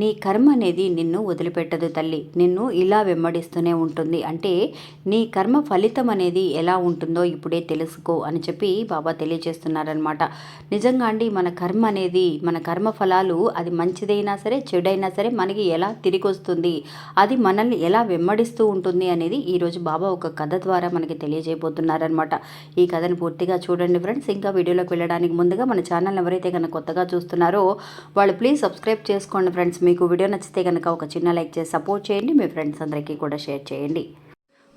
నీ కర్మ అనేది నిన్ను వదిలిపెట్టదు తల్లి. నిన్ను ఇలా వెంబడిస్తూనే ఉంటుంది. అంటే నీ కర్మ ఫలితం అనేది ఎలా ఉంటుందో ఇప్పుడే తెలుసుకో అని చెప్పి బాబా తెలియజేస్తున్నారనమాట నిజంగా అండి మన కర్మ అనేది మన కర్మ ఫలాలు అది మంచిదైనా సరే చెడైనా సరే మనకి ఎలా తిరిగి వస్తుంది అది మనల్ని ఎలా వెంబడిస్తూ ఉంటుంది అనేది ఈరోజు బాబా ఒక కథ ద్వారా మనకి తెలియజేయబోతున్నారనమాట ఈ కథను పూర్తిగా చూడండి ఫ్రెండ్స్. ఇంకా వీడియోలోకి వెళ్ళడానికి ముందుగా మన ఛానల్ ఎవరైతే కనుక కొత్తగా చూస్తున్నారో వాళ్ళు ప్లీజ్ సబ్స్క్రైబ్ చేసుకోండి ఫ్రెండ్స్. మీకు వీడియో నచ్చితే కనుక ఒక చిన్న లైక్ చేసి సపోర్ట్ చేయండి. మీ ఫ్రెండ్స్ అందరికీ కూడా షేర్ చేయండి.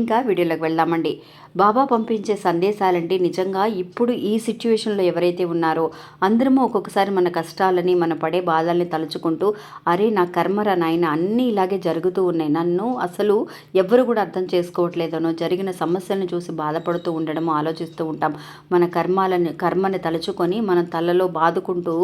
ఇంకా వీడియోలోకి వెళ్దామండి. బాబా పంపించే సందేశాలంటే నిజంగా ఇప్పుడు ఈ సిచ్యువేషన్లో ఎవరైతే ఉన్నారో అందరము ఒక్కొక్కసారి మన కష్టాలని మన పడే బాధల్ని తలుచుకుంటూ అరే నా కర్మరా నాయన అన్నీ ఇలాగే జరుగుతూ ఉన్నాయి. నన్ను అసలు ఎవ్వరు కూడా అర్థం చేసుకోవట్లేదనో జరిగిన సమస్యలను చూసి బాధపడుతూ ఉండడము ఆలోచిస్తూ ఉంటాం. మన కర్మాలని కర్మని తలుచుకొని మనం తలలో బాదుకుంటూ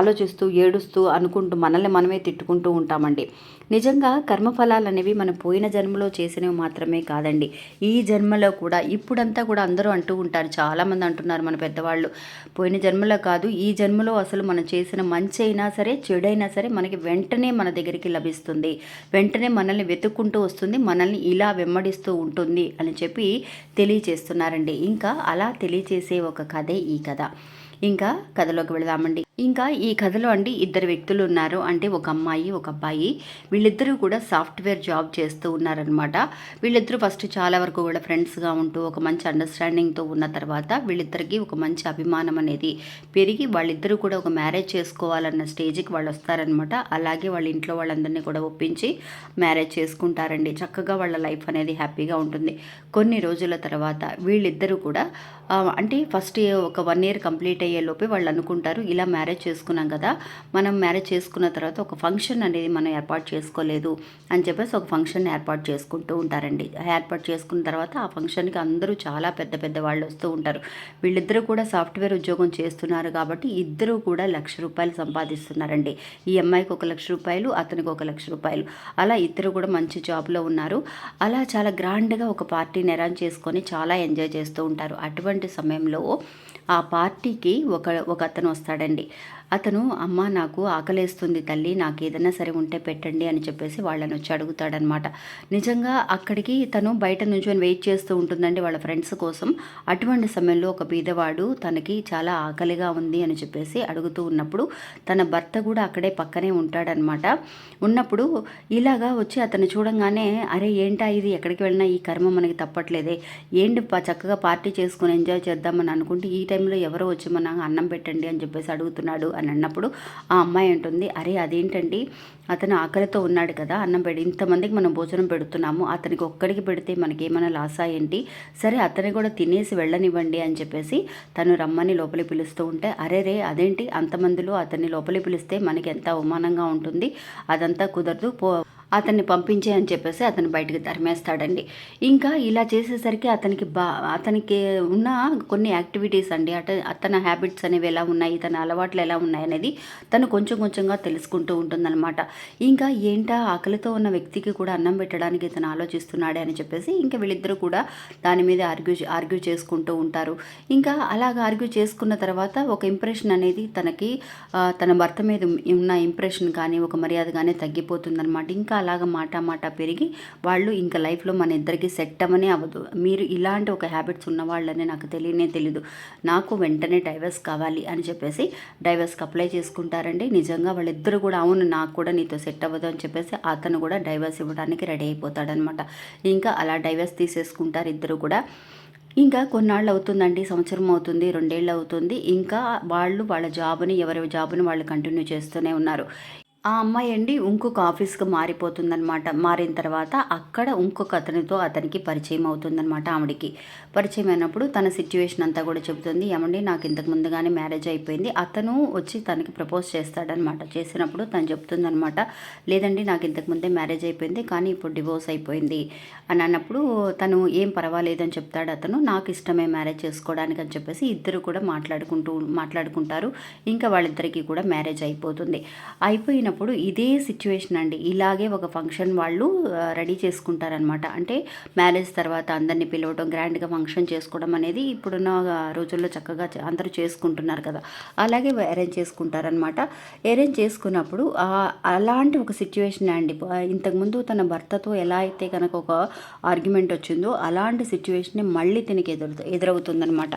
ఆలోచిస్తూ ఏడుస్తూ అనుకుంటూ మనల్ని మనమే తిట్టుకుంటూ ఉంటామండి. నిజంగా కర్మఫలాలు అనేవి మనం పోయిన జన్మలో చేసినవి మాత్రమే కాదండి. ఈ జన్మలో కూడా ఇప్పుడంతా కూడా అందరూ అంటూ ఉంటారు. చాలామంది అంటున్నారు మన పెద్దవాళ్ళు. పోయిన జన్మలో కాదు ఈ జన్మలో అసలు మనం చేసిన మంచి అయినా సరే చెడైనా సరే మనకి వెంటనే మన దగ్గరికి లభిస్తుంది. వెంటనే మనల్ని వెతుక్కుంటూ వస్తుంది మనల్ని ఇలా వెంబడిస్తూ ఉంటుంది అని చెప్పి తెలియచేస్తున్నారండి. ఇంకా అలా తెలియచేసే ఒక కథే ఈ కథ. ఇంకా కథలోకి వెళదామండి. ఇంకా ఈ కథలో అండి ఇద్దరు వ్యక్తులు ఉన్నారు అంటే ఒక అమ్మాయి ఒక అబ్బాయి. వీళ్ళిద్దరూ కూడా సాఫ్ట్వేర్ జాబ్ చేస్తూ ఉన్నారనమాట వీళ్ళిద్దరూ ఫస్ట్ చాలా వరకు కూడా ఫ్రెండ్స్గా ఉంటూ ఒక మంచి అండర్స్టాండింగ్తో ఉన్న తర్వాత వీళ్ళిద్దరికీ ఒక మంచి అభిమానం అనేది పెరిగి వాళ్ళిద్దరూ కూడా ఒక మ్యారేజ్ చేసుకోవాలన్న స్టేజ్కి వాళ్ళు వస్తారనమాట అలాగే వాళ్ళ ఇంట్లో వాళ్ళందరినీ కూడా ఒప్పించి మ్యారేజ్ చేసుకుంటారండి. చక్కగా వాళ్ళ లైఫ్ అనేది హ్యాపీగా ఉంటుంది. కొన్ని రోజుల తర్వాత వీళ్ళిద్దరూ కూడా అంటే ఫస్ట్ ఒక వన్ ఇయర్ కంప్లీట్ అయ్యే లోపే వాళ్ళు అనుకుంటారు ఇలా మ్యారేజ్ చేసుకున్నాం కదా మనం మ్యారేజ్ చేసుకున్న తర్వాత ఒక ఫంక్షన్ అనేది మనం ఏర్పాటు చేసుకోలేదు అని చెప్పేసి ఒక ఫంక్షన్ ఏర్పాటు చేసుకుంటూ ఉంటారండి. ఏర్పాటు చేసుకున్న తర్వాత ఆ ఫంక్షన్కి అందరూ చాలా పెద్ద పెద్ద వాళ్ళు వస్తూ ఉంటారు. వీళ్ళిద్దరూ కూడా సాఫ్ట్వేర్ ఉద్యోగం చేస్తున్నారు కాబట్టి ఇద్దరూ కూడా లక్ష రూపాయలు సంపాదిస్తున్నారండి. ఈ అమ్మాయికి ఒక లక్ష రూపాయలు అతనికి ఒక లక్ష రూపాయలు. అలా ఇద్దరు కూడా మంచి జాబ్లో ఉన్నారు. అలా చాలా గ్రాండ్గా ఒక పార్టీని అరేంజ్ చేసుకొని చాలా ఎంజాయ్ చేస్తూ ఉంటారు. అటువంటి సమయంలో ఆ పార్టీకి ఒక ఒక అతను వస్తాడండి. అతను అమ్మ నాకు ఆకలేస్తుంది తల్లి నాకు ఏదైనా సరే ఉంటే పెట్టండి అని చెప్పేసి వాళ్ళని వచ్చి అడుగుతాడనమాట నిజంగా అక్కడికి తను బయట నుంచి వెయిట్ చేస్తూ ఉంటుందండి వాళ్ళ ఫ్రెండ్స్ కోసం. అటువంటి సమయంలో ఒక బీదవాడు తనకి చాలా ఆకలిగా ఉంది అని చెప్పేసి అడుగుతూ ఉన్నప్పుడు తన భర్త కూడా అక్కడే పక్కనే ఉంటాడనమాట ఉన్నప్పుడు ఇలాగా వచ్చి అతను చూడంగానే అరే ఏంటా ఇది? ఎక్కడికి వెళ్ళినా ఈ కర్మ మనకి తప్పట్లేదే. ఏంటి చక్కగా పార్టీ చేసుకుని ఎంజాయ్ చేద్దామని అనుకుంటే ఈ టైంలో ఎవరో వచ్చి మన అన్నం పెట్టండి అని చెప్పేసి అడుగుతున్నాడు. అని అన్నప్పుడు ఆ అమ్మాయి అంటుంది అరే అదేంటండి? అతను ఆకలితో ఉన్నాడు కదా అన్నం పెడి ఇంతమందికి మనం భోజనం పెడుతున్నాము అతనికి ఒక్కడికి పెడితే మనకి ఏమైనా లాసా ఏంటి? సరే అతని కూడా తినేసి వెళ్ళనివ్వండి అని చెప్పేసి తను రమ్మని లోపలి పిలుస్తూ ఉంటే అరే రే అదేంటి? అంతమందిలో అతన్ని లోపలి పిలిస్తే మనకి ఎంత అవమానంగా ఉంటుంది అదంతా కుదరదు పో అతన్ని పంపించే అని చెప్పేసి అతను బయటకు తరిమేస్తాడండి. ఇంకా ఇలా చేసేసరికి అతనికి బా అతనికి ఉన్న కొన్ని యాక్టివిటీస్ అండి అట అతని హ్యాబిట్స్ అనేవి ఎలా ఉన్నాయి తన అలవాట్లు ఎలా ఉన్నాయి అనేది తను కొంచెం కొంచెంగా తెలుసుకుంటూ ఉంటుందన్నమాట. ఇంకా ఏంటా ఆకలితో ఉన్న వ్యక్తికి కూడా అన్నం పెట్టడానికి తను ఆలోచిస్తున్నాడే అని చెప్పేసి ఇంకా వీళ్ళిద్దరూ కూడా దాని మీద ఆర్గ్యూ ఆర్గ్యూ చేసుకుంటూ ఉంటారు. ఇంకా అలాగ ఆర్గ్యూ చేసుకున్న తర్వాత ఒక ఇంప్రెషన్ అనేది తనకి తన భర్త మీద ఉన్న ఇంప్రెషన్ కానీ ఒక మర్యాద కానీ తగ్గిపోతుందన్నమాట. ఇంకా అలాగ మాట మాట పెరిగి వాళ్ళు ఇంకా లైఫ్లో మన ఇద్దరికి సెట్ అవ్వనే అవ్వదు. మీరు ఇలాంటి ఒక హ్యాబిట్స్ ఉన్న వాళ్ళని నాకు తెలియనే తెలీదు. నాకు వెంటనే డైవర్స్ కావాలి అని చెప్పేసి డైవర్స్కి అప్లై చేసుకుంటారండి. నిజంగా వాళ్ళిద్దరు కూడా అవును నాకు కూడా నీతో సెట్ అవ్వదు అని చెప్పేసి అతను కూడా డైవర్స్ ఇవ్వడానికి రెడీ అయిపోతాడనమాట. ఇంకా అలా డైవర్స్ తీసేసుకుంటారు ఇద్దరు కూడా. ఇంకా కొన్నాళ్ళు అవుతుందండి సంవత్సరం అవుతుంది రెండేళ్ళు అవుతుంది. ఇంకా వాళ్ళు వాళ్ళ జాబ్ని ఎవరి జాబ్ని వాళ్ళు కంటిన్యూ చేస్తూనే ఉన్నారు. ఆ అమ్మాయి అండి ఇంకొక ఆఫీస్కి మారిపోతుందనమాట మారిన తర్వాత అక్కడ ఇంకొక అతనితో అతనికి పరిచయం అవుతుందనమాట ఆవిడికి. పరిచయం అయినప్పుడు తన సిచ్యువేషన్ అంతా కూడా చెబుతుంది. ఏమండి నాకు ఇంతకు ముందుగానే మ్యారేజ్ అయిపోయింది. అతను వచ్చి తనకి ప్రపోజ్ చేస్తాడనమాట చేసినప్పుడు తను చెప్తుందనమాట లేదండి నాకు ఇంతకు ముందే మ్యారేజ్ అయిపోయింది కానీ ఇప్పుడు డివోర్స్ అయిపోయింది అని అన్నప్పుడు తను ఏం పర్వాలేదని చెప్తాడు అతను. నాకు ఇష్టమే మ్యారేజ్ చేసుకోవడానికి అని చెప్పేసి ఇద్దరు కూడా మాట్లాడుకుంటూ మాట్లాడుకుంటారు. ఇంకా వాళ్ళిద్దరికీ కూడా మ్యారేజ్ అయిపోతుంది. అయిపోయిన వచ్చినప్పుడు ఇదే సిచ్యువేషన్ అండి. ఇలాగే ఒక ఫంక్షన్ వాళ్ళు రెడీ చేసుకుంటారనమాట అంటే మ్యారేజ్ తర్వాత అందరినీ పిలవడం గ్రాండ్గా ఫంక్షన్ చేసుకోవడం అనేది ఇప్పుడున్న రోజుల్లో చక్కగా అందరూ చేసుకుంటున్నారు కదా. అలాగే అరేంజ్ చేసుకుంటారనమాట అరేంజ్ చేసుకున్నప్పుడు అలాంటి ఒక సిచ్యువేషన్ అండి. ఇంతకుముందు తన భర్తతో ఎలా అయితే కనుక ఒక ఆర్గ్యుమెంట్ వచ్చిందో అలాంటి సిచ్యువేషన్ మళ్ళీ తినకి ఎదురు ఎదురవుతుందనమాట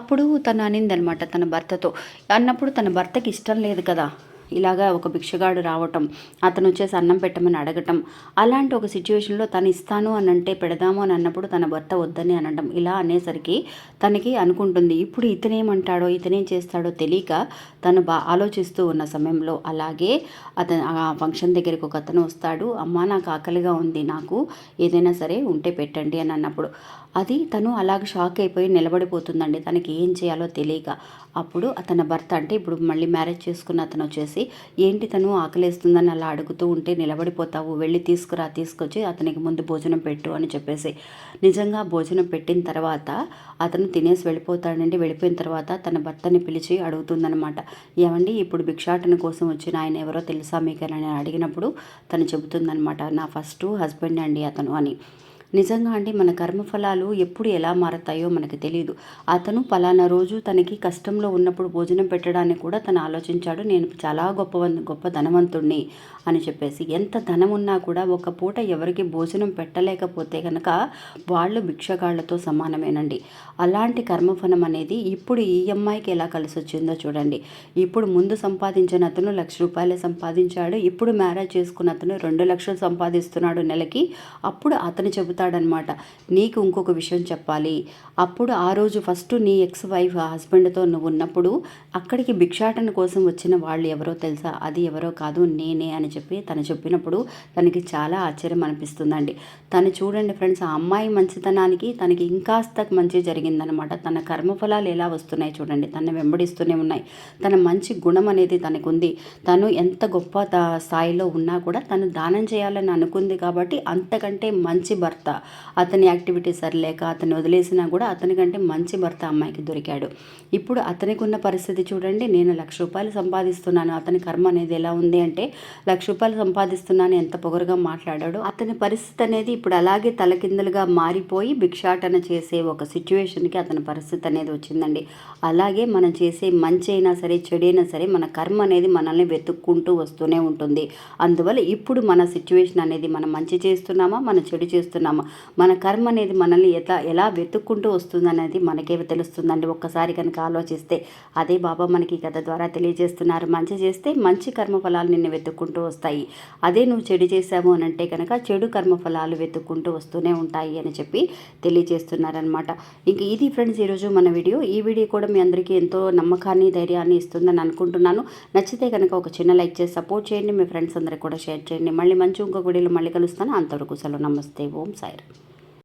అప్పుడు తను అనిందనమాట తన భర్తతో. అన్నప్పుడు తన భర్తకి ఇష్టం లేదు కదా. ఇలాగా ఒక భిక్షగాడు రావటం అతను వచ్చేసి అన్నం పెట్టమని అడగటం అలాంటి ఒక సిచ్యువేషన్లో తను ఇస్తాను అని అంటే పెడదాము అని అన్నప్పుడు తన భర్త వద్దని అనడం ఇలా అనేసరికి తనకి అనుకుంటుంది. ఇప్పుడు ఇతనేమంటాడో ఇతనేం చేస్తాడో తెలియక తను బా ఆలోచిస్తూ ఉన్న సమయంలో అలాగే అతను ఆ ఫంక్షన్ దగ్గరికి ఒక అతను వస్తాడు అమ్మ నాకు ఆకలిగా ఉంది నాకు ఏదైనా సరే ఉంటే పెట్టండి అని అన్నప్పుడు. అది తను అలాగ షాక్ అయిపోయి నిలబడిపోతుందండి తనకి ఏం చేయాలో తెలియక. అప్పుడు అతని భర్త అంటే ఇప్పుడు మళ్ళీ మ్యారేజ్ చేసుకున్న అతను వచ్చేసి ఏంటి తను ఆకలేస్తుందని అలా అడుగుతూ ఉంటే నిలబడిపోతావు వెళ్ళి తీసుకురా తీసుకొచ్చి అతనికి ముందు భోజనం పెట్టు అని చెప్పేసి. నిజంగా భోజనం పెట్టిన తర్వాత అతను తినేసి వెళ్ళిపోతాడండి. వెళ్ళిపోయిన తర్వాత తన భర్తని పిలిచి అడుగుతుందనమాట ఏమండి ఇప్పుడు భిక్షాటన కోసం వచ్చిన ఆయన ఎవరో తెలుసా మీకని అడిగినప్పుడు తను చెబుతుందనమాట నా ఫస్ట్ హస్బెండ్ అండి అతను అని. నిజంగా అండి మన కర్మఫలాలు ఎప్పుడు ఎలా మారతాయో మనకు తెలియదు అతను పలానా రోజు తనకి కష్టంలో ఉన్నప్పుడు భోజనం పెట్టడానికి కూడా తను ఆలోచించాడు. నేను చాలా గొప్ప గొప్ప ధనవంతుణ్ణి అని చెప్పేసి. ఎంత ధనం ఉన్నా కూడా ఒక పూట ఎవరికి భోజనం పెట్టలేకపోతే కనుక వాళ్ళు భిక్షగాళ్ళతో సమానమేనండి. అలాంటి కర్మఫలం అనేది ఇప్పుడు ఈ అమ్మాయికి ఎలా కలిసి వచ్చిందో చూడండి. ఇప్పుడు ముందు సంపాదించిన అతను లక్ష రూపాయలు సంపాదించాడు. ఇప్పుడు మ్యారేజ్ చేసుకున్న అతను రెండు లక్షలు సంపాదిస్తున్నాడు నెలకి. అప్పుడు అతను చెబుతాడు చెబుతాడనమాట నీకు ఇంకొక విషయం చెప్పాలి. అప్పుడు ఆ రోజు ఫస్ట్ నీ ఎక్స్ వైఫ్ హస్బెండ్తో నువ్వు ఉన్నప్పుడు అక్కడికి భిక్షాటన కోసం వచ్చిన వాళ్ళు ఎవరో తెలుసా? అది ఎవరో కాదు నేనే అని చెప్పి తను చెప్పినప్పుడు తనకి చాలా ఆశ్చర్యం అనిపిస్తుందండి. తను చూడండి ఫ్రెండ్స్ ఆ అమ్మాయి మంచితనానికి తనకి ఇంకాస్త మంచి జరిగిందనమాట. తన కర్మఫలాలు ఎలా వస్తున్నాయి చూడండి. తన వెంబడిస్తూనే ఉన్నాయి. తన మంచి గుణం అనేది తనకు ఉంది తను ఎంత గొప్ప స్థాయిలో ఉన్నా కూడా తను దానం చేయాలని అనుకుంది కాబట్టి అంతకంటే మంచి భర్త భర్త అతని యాక్టివిటీ సరిలేక అతన్ని వదిలేసినా కూడా అతనికంటే మంచి భర్త అమ్మాయికి దొరికాడు. ఇప్పుడు అతనికి ఉన్న పరిస్థితి చూడండి. నేను లక్ష రూపాయలు సంపాదిస్తున్నాను. అతని కర్మ అనేది ఎలా ఉంది అంటే లక్ష రూపాయలు సంపాదిస్తున్నాను. ఎంత పొగరుగా మాట్లాడాడు. అతని పరిస్థితి అనేది ఇప్పుడు అలాగే తలకిందులుగా మారిపోయి భిక్షాటన చేసే ఒక సిచ్యువేషన్కి అతని పరిస్థితి అనేది వచ్చిందండి. అలాగే మనం చేసే మంచి అయినా సరే చెడైనా సరే మన కర్మ అనేది మనల్ని వెతుక్కుంటూ వస్తూనే ఉంటుంది. అందువల్ల ఇప్పుడు మన సిచ్యువేషన్ అనేది మనం మంచి చేస్తున్నామా? మన చెడు చేస్తున్నామా? మన కర్మ అనేది మనల్ని ఎలా ఎలా వెతుక్కుంటూ వస్తుందనేది మనకే తెలుస్తుందండి. ఒక్కసారి కనుక ఆలోచిస్తే అదే బాబా మనకి కథ ద్వారా తెలియజేస్తున్నారు. మంచి చేస్తే మంచి కర్మఫలాలు నిన్ను వెతుక్కుంటూ వస్తాయి. అదే నువ్వు చెడు చేసావు అని అంటే కనుక చెడు కర్మఫలాలు వెతుక్కుంటూ వస్తూనే ఉంటాయి అని చెప్పి తెలియజేస్తున్నారనమాట ఇంక ఇది ఫ్రెండ్స్ ఈరోజు మన వీడియో. ఈ వీడియో కూడా మీ అందరికీ ఎంతో నమ్మకాన్ని ధైర్యాన్ని ఇస్తుందని అనుకుంటున్నాను. నచ్చితే కనుక ఒక చిన్న లైక్ చేసి సపోర్ట్ చేయండి. మీ ఫ్రెండ్స్ అందరికి కూడా షేర్ చేయండి. మళ్ళీ మంచి ఇంకొక వీడియోలో మళ్ళీ కలుస్తాను. అంతవరకు సెలవు. నమస్తే. ఓం సాయి. നമസ്കാരം